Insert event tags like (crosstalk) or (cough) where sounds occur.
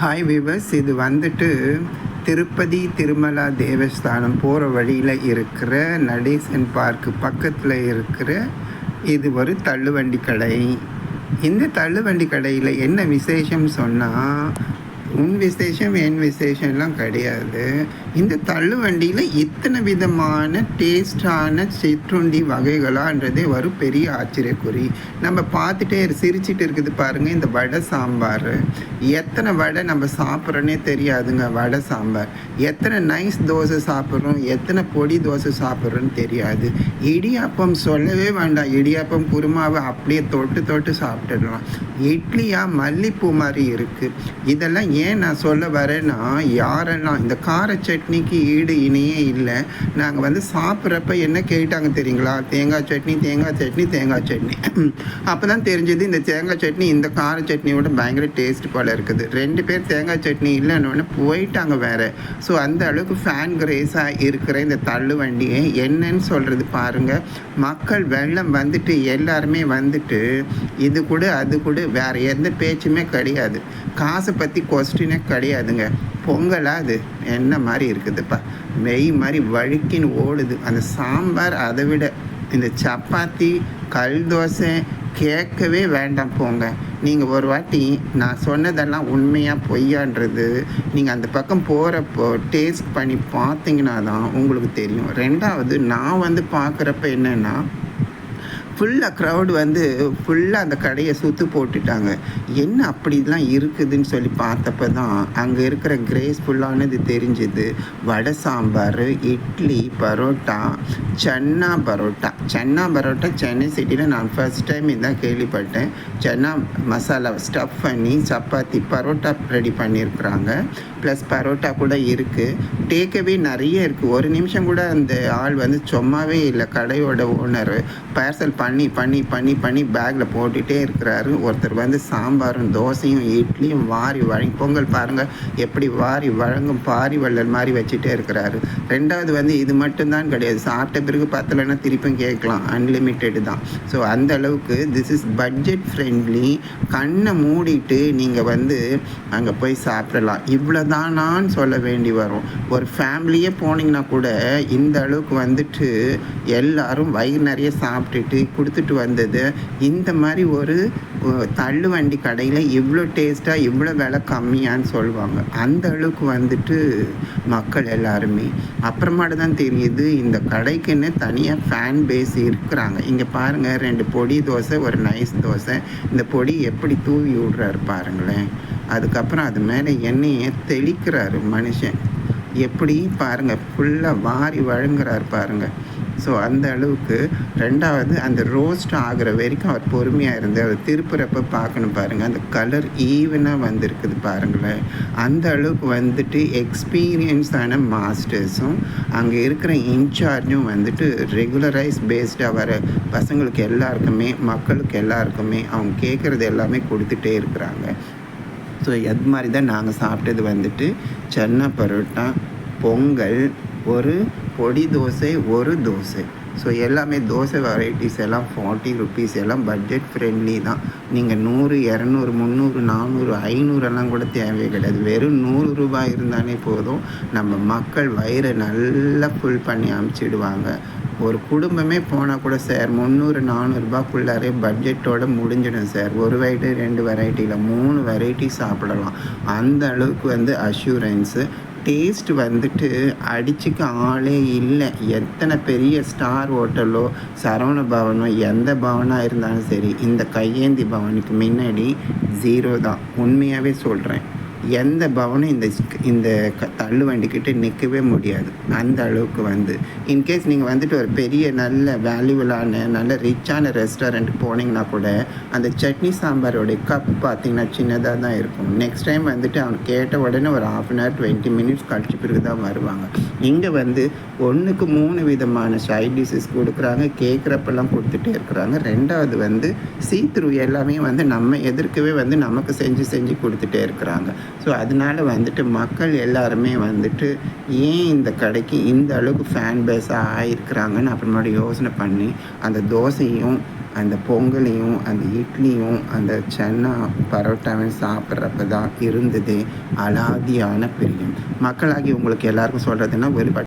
Hi விவஸ் இது வந்துட்டு திருப்பதி திருமலா தேவஸ்தானம் போகிற வழியில் இருக்கிற நடேசன் பார்க்கு பக்கத்தில் இருக்கிற இது ஒரு தள்ளுவண்டி கடை. இந்த தள்ளுவண்டி கடையில் என்ன விசேஷம் சொன்னால் உன் விசேஷம் என் விசேஷம்லாம் கிடையாது. இந்த தள்ளுவண்டியில் இத்தனை விதமான டேஸ்டான சிற்றுண்டி வகைகளான்றதே ஒரு பெரிய ஆச்சரியக்குறி. நம்ம பார்த்துட்டே சிரிச்சிட்டு இருக்குது பாருங்கள் இந்த வடை சாம்பார். எத்தனை வடை நம்ம சாப்பிட்றோன்னே தெரியாதுங்க வடை சாம்பார். எத்தனை நைஸ் தோசை சாப்பிட்றோம் எத்தனை பொடி தோசை சாப்பிட்றோன்னு தெரியாது. இடியாப்பம் சொல்லவே வேண்டாம். இடியாப்பம் குருமாவை அப்படியே தொட்டு தொட்டு சாப்பிட்டுடலாம். இட்லியா மல்லிப்பூ மாதிரி இருக்குது இதெல்லாம் ஏன் நான் சொல்ல வரேன்னா யாரெல்லாம் இந்த கார சட்னிக்கு ஈடு இணையே இல்லை. நாங்கள் வந்து சாப்பிட்றப்ப என்ன கேட்டாங்க தெரியுங்களா? தேங்காய் சட்னி தேங்காய் சட்னி தேங்காய் சட்னி. (clears throat) அப்போ தான் தெரிஞ்சது இந்த தேங்காய் சட்னி இந்த கார சட்னியோட பயங்கர டேஸ்ட் போல் இருக்குது. ரெண்டு பேர் தேங்காய் சட்னி இல்லைன்னு போயிட்டாங்க வேறு. ஸோ அந்த அளவுக்கு ஃபேன் கிரேஸாக இருக்கிற இந்த தள்ளு வண்டியை என்னன்னு சொல்கிறது பாருங்கள் மக்கள் வெள்ளம் வந்துட்டு எல்லாருமே வந்துட்டு இது கூட அது கூட வேற எந்த பேச்சுமே கிடையாது. காசை பற்றி கொஸ்டினே கிடையாதுங்க. பொங்கலா அது? என்ன மாதிரி இருக்குதுப்பா? மெய் மாதிரி வழுக்கின்னு ஓடுது. அந்த சாம்பார் அதை விட இந்த சப்பாத்தி கல் தோசை கேட்கவே வேண்டாம் போங்க. நீங்கள் ஒரு வாட்டி நான் சொன்னதெல்லாம் உண்மையாக பொய்யான்றது நீங்கள் அந்த பக்கம் போகிறப்போ டேஸ்ட் பண்ணி பார்த்தீங்கன்னா தான் உங்களுக்கு தெரியும். ரெண்டாவது நான் வந்து பார்க்குறப்ப என்னென்னா ஃபுல்லாக க்ரௌடு வந்து ஃபுல்லாக அந்த கடையை சுற்று போட்டுட்டாங்க. என்ன அப்படிலாம் இருக்குதுன்னு சொல்லி பார்த்தப்ப தான் அங்கே இருக்கிற கிரேஸ்ஃபுல்லானது தெரிஞ்சுது. வடை சாம்பார் இட்லி பரோட்டா சன்னா பரோட்டா. சன்னா பரோட்டா சென்னை சிட்டியில் நான் ஃபர்ஸ்ட் டைம் இதான் கேள்விப்பட்டேன். சன்னா மசாலா ஸ்டஃப் பண்ணி சப்பாத்தி பரோட்டா ரெடி பண்ணியிருக்கிறாங்க. ப்ளஸ் பரோட்டா கூட இருக்குது டேக்கவே நிறைய இருக்குது ஒரு நிமிஷம் கூட அந்த ஆள் வந்து சும்மாவே இல்லை. கடையோட ஓனர் பார்சல் பண்ண பண்ணி பண்ணி பண்ணி பண்ணி பேக்கில் போட்டுகிட்டே இருக்கிறாரு. ஒருத்தர் வந்து சாம்பாரும் தோசையும் இட்லியும் வாரி வழங்கி பொங்கல் பாருங்கள் எப்படி வாரி வழங்கும் பாரி வள்ளல் மாதிரி வச்சுட்டே இருக்கிறாரு. ரெண்டாவது வந்து இது மட்டும்தான் கிடையாது. சாப்பிட்ட பிறகு பத்தலைன்னா திருப்பியும் கேட்கலாம். அன்லிமிட்டெடு தான். ஸோ அந்த அளவுக்கு திஸ் இஸ் பட்ஜெட் ஃப்ரெண்ட்லி கண்ணை மூடிட்டு நீங்கள் வந்து அங்கே போய் சாப்பிடலாம். இவ்வளோதானான்னு சொல்ல வேண்டி வரும். ஒரு ஃபேமிலியே போனீங்கன்னா கூட இந்த அளவுக்கு வந்துட்டு எல்லாரும் வயிறு நிறைய சாப்பிட்டுட்டு கொடுத்துட்டு வந்தது. இந்த மாதிரி ஒரு தள்ளு வண்டி கடையில் இவ்வளோ டேஸ்ட்டாக இவ்வளோ விலை கம்மியான்னு சொல்லுவாங்க. அந்த அளவுக்கு வந்துட்டு மக்கள் எல்லாருமே. அப்புறமாட்டு தான் தெரியுது இந்த கடைக்குன்னு தனியாக ஃபேன் பேஸ் இருக்கிறாங்க. இங்கே பாருங்கள் ரெண்டு பொடி தோசை ஒரு நைஸ் தோசை. இந்த பொடி எப்படி தூவி விடுறாரு பாருங்களேன். அதுக்கப்புறம் அது மேலே எண்ணெயை தெளிக்கிறாரு மனுஷன். எப்படி பாருங்கள் ஃபுல்லாக வாரி வழங்குறாரு பாருங்கள் ஸோ அந்த அளவுக்கு ரெண்டாவது அந்த ரோஸ்ட் ஆகிற வரைக்கும் அவர் பொறுமையாக இருந்து அவர் திருப்புறப்ப பார்க்கணும் பாருங்கள் அந்த கலர் ஈவனாக வந்திருக்குது பாருங்களேன். அந்த அளவுக்கு வந்துட்டு எக்ஸ்பீரியன்ஸான மாஸ்டர்ஸும் அங்கே இருக்கிற இன்சார்ஜும் வந்துட்டு ரெகுலரைஸ் பேஸ்டாக வர பசங்களுக்கு எல்லாருக்குமே மக்களுக்கு எல்லாருக்குமே அவங்க கேட்குறது எல்லாமே கொடுத்துட்டே இருக்கிறாங்க. ஸோ அது மாதிரி தான் நாங்கள் சாப்பிட்டது வந்துட்டு. சன்னா பரோட்டா பொங்கல் ஒரு பொடி தோசை ஒரு தோசை. ஸோ எல்லாமே தோசை வெரைட்டிஸ் எல்லாம் ஃபார்ட்டி ருபீஸ் எல்லாம் பட்ஜெட் ஃப்ரெண்ட்லி தான். நீங்கள் நூறு இரநூறு முந்நூறு நானூறு ஐநூறெல்லாம் கூட தேவையே கிடையாது. வெறும் நூறு ரூபாய் இருந்தாலே போதும். நம்ம மக்கள் வயிறை நல்லா ஃபுல் பண்ணி அமுச்சிடுவாங்க. ஒரு குடும்பமே போனால் கூட சார் முந்நூறு நானூறுரூபாக்குள்ளாரே பட்ஜெட்டோட முடிஞ்சிடும் சார் ஒரு வெரைட்டி ரெண்டு வெரைட்டியில் மூணு வெரைட்டி சாப்பிடலாம். அந்த அளவுக்கு வந்து அஷூரன்ஸு டேஸ்ட் வந்துட்டு அடிச்சுக்க ஆளே இல்லை. எத்தனை பெரிய ஸ்டார் ஹோட்டலோ சரவண பவனோ எந்த பவனாக இருந்தாலும் சரி இந்த கையேந்தி பவனுக்கு முன்னாடி ஜீரோ தான். உண்மையாகவே சொல்கிறேன் எந்த பவனும் இந்த இந்த க- தள்ளு வண்டிக்கிட்ட நிற்கவே முடியாது. அந்த அளவுக்கு வந்து. இன்கேஸ் நீங்கள் வந்துட்டு ஒரு பெரிய நல்ல வேல்யூவலான நல்ல ரிச்சான ரெஸ்டாரண்ட் போனீங்கன்னா கூட அந்த சட்னி சாம்பாரோடைய கப் பார்த்தீங்கன்னா சின்னதாக தான் இருக்கும். நெக்ஸ்ட் டைம் வந்துட்டு அவன் கேட்ட உடனே ஒரு half an hour twenty minutes கழிச்சு பிறகு தான் வருவாங்க. இங்கே வந்து ஒன்றுக்கு மூணு விதமான சைட் டிஷ்ஷஸ் கொடுக்குறாங்க கேட்குறப்பெல்லாம் கொடுத்துட்டே இருக்கிறாங்க. ரெண்டாவது வந்து சீத்ரூ எல்லாமே வந்து நம்ம எதிர்க்கவே வந்து நமக்கு செஞ்சு செஞ்சு கொடுத்துட்டே இருக்கிறாங்க. ஸோ அதனால் வந்துட்டு மக்கள் எல்லாருமே வந்துட்டு ஏன் இந்த கடைக்கு இந்த அளவுக்கு ஃபேன் பேஸாக ஆயிருக்கிறாங்கன்னு அப்புறமேட்டு யோசனை பண்ணி அந்த தோசையும் அந்த பொங்கலையும் அந்த இட்லியும் அந்த சென்னா பரோட்டாவையும் சாப்பிட்றப்ப தான் இருந்தது அலாதியான பிரியம். மக்களாகி உங்களுக்கு எல்லாருக்கும் சொல்கிறதுன்னா ஒரு